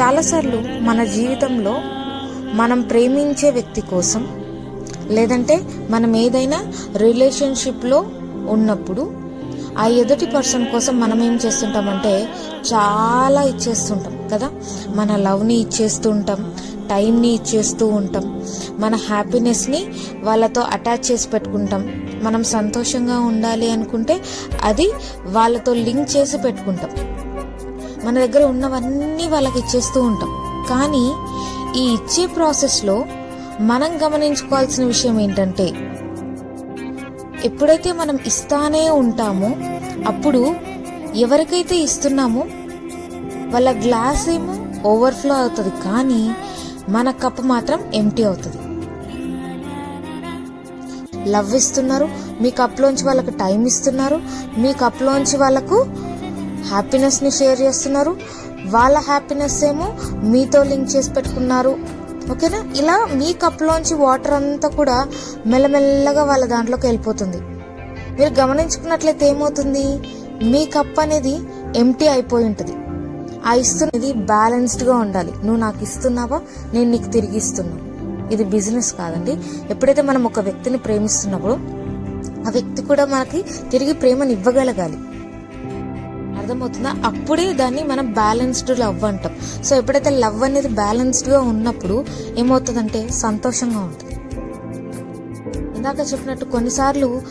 చాలాసార్లు మన జీవితంలో మనం ప్రేమించే వ్యక్తి కోసం లేదంటే మనం ఏదైనా రిలేషన్షిప్లో ఉన్నప్పుడు ఆ ఎదుటి పర్సన్ కోసం మనం ఏం చేస్తుంటామంటే చాలా ఇచ్చేస్తుంటాం కదా? మన లవ్ని ఇచ్చేస్తూ ఉంటాం టైంని ఇచ్చేస్తూ ఉంటాం మన హ్యాపీనెస్ని వాళ్ళతో అటాచ్ చేసి పెట్టుకుంటాం. మనం సంతోషంగా ఉండాలి అనుకుంటే అది వాళ్ళతో లింక్ చేసి పెట్టుకుంటాం. మన దగ్గర ఉన్నవన్నీ వాళ్ళకి ఇచ్చేస్తూ ఉంటాం. కానీ ఈ ఇచ్చే ప్రాసెస్లో మనం గమనించుకోవాల్సిన విషయం ఏంటంటే ఎప్పుడైతే మనం ఇస్తానే ఉంటామో అప్పుడు ఎవరికైతే ఇస్తున్నామో వాళ్ళ గ్లాస్ ఏమో ఓవర్ఫ్లో అవుతుంది. కానీ మన కప్ మాత్రం ఎంటీ అవుతుంది. లవ్ ఇస్తున్నారు మీ కప్లోంచి వాళ్ళకి టైం ఇస్తున్నారు మీ కప్లోంచి వాళ్ళకు హ్యాపీనెస్ని షేర్ చేస్తున్నారు. వాళ్ళ హ్యాపీనెస్ ఏమో మీతో లింక్ చేసి పెట్టుకున్నారు. ఓకేనా? ఇలా మీ కప్లోంచి వాటర్ అంతా కూడా మెల్లమెల్లగా వాళ్ళ దాంట్లోకి వెళ్ళిపోతుంది. మీరు గమనించుకున్నట్లయితే ఏమవుతుంది? మీ కప్ అనేది ఎంటీ అయిపోయి ఉంటుంది. ఆ ఇస్తున్నది బ్యాలెన్స్డ్గా ఉండాలి. నువ్వు నాకు ఇస్తున్నావా? నేను నీకు తిరిగి ఇస్తున్నాను ఇది బిజినెస్ కాదండి. ఎప్పుడైతే మనం ఒక వ్యక్తిని ప్రేమిస్తున్నప్పుడు ఆ వ్యక్తి కూడా మనకి తిరిగి ప్రేమను ఇవ్వగలగాలి. అర్థమవుతుందా? అప్పుడే దాన్ని మనం బ్యాలెన్స్డ్ లవ్ అంటాం. సో ఎప్పుడైతే లవ్ అనేది బ్యాలెన్స్డ్గా ఉన్నప్పుడు ఏమవుతుందంటే సంతోషంగా ఉంటుంది. ఇందాక చెప్పినట్టు కొన్నిసార్లు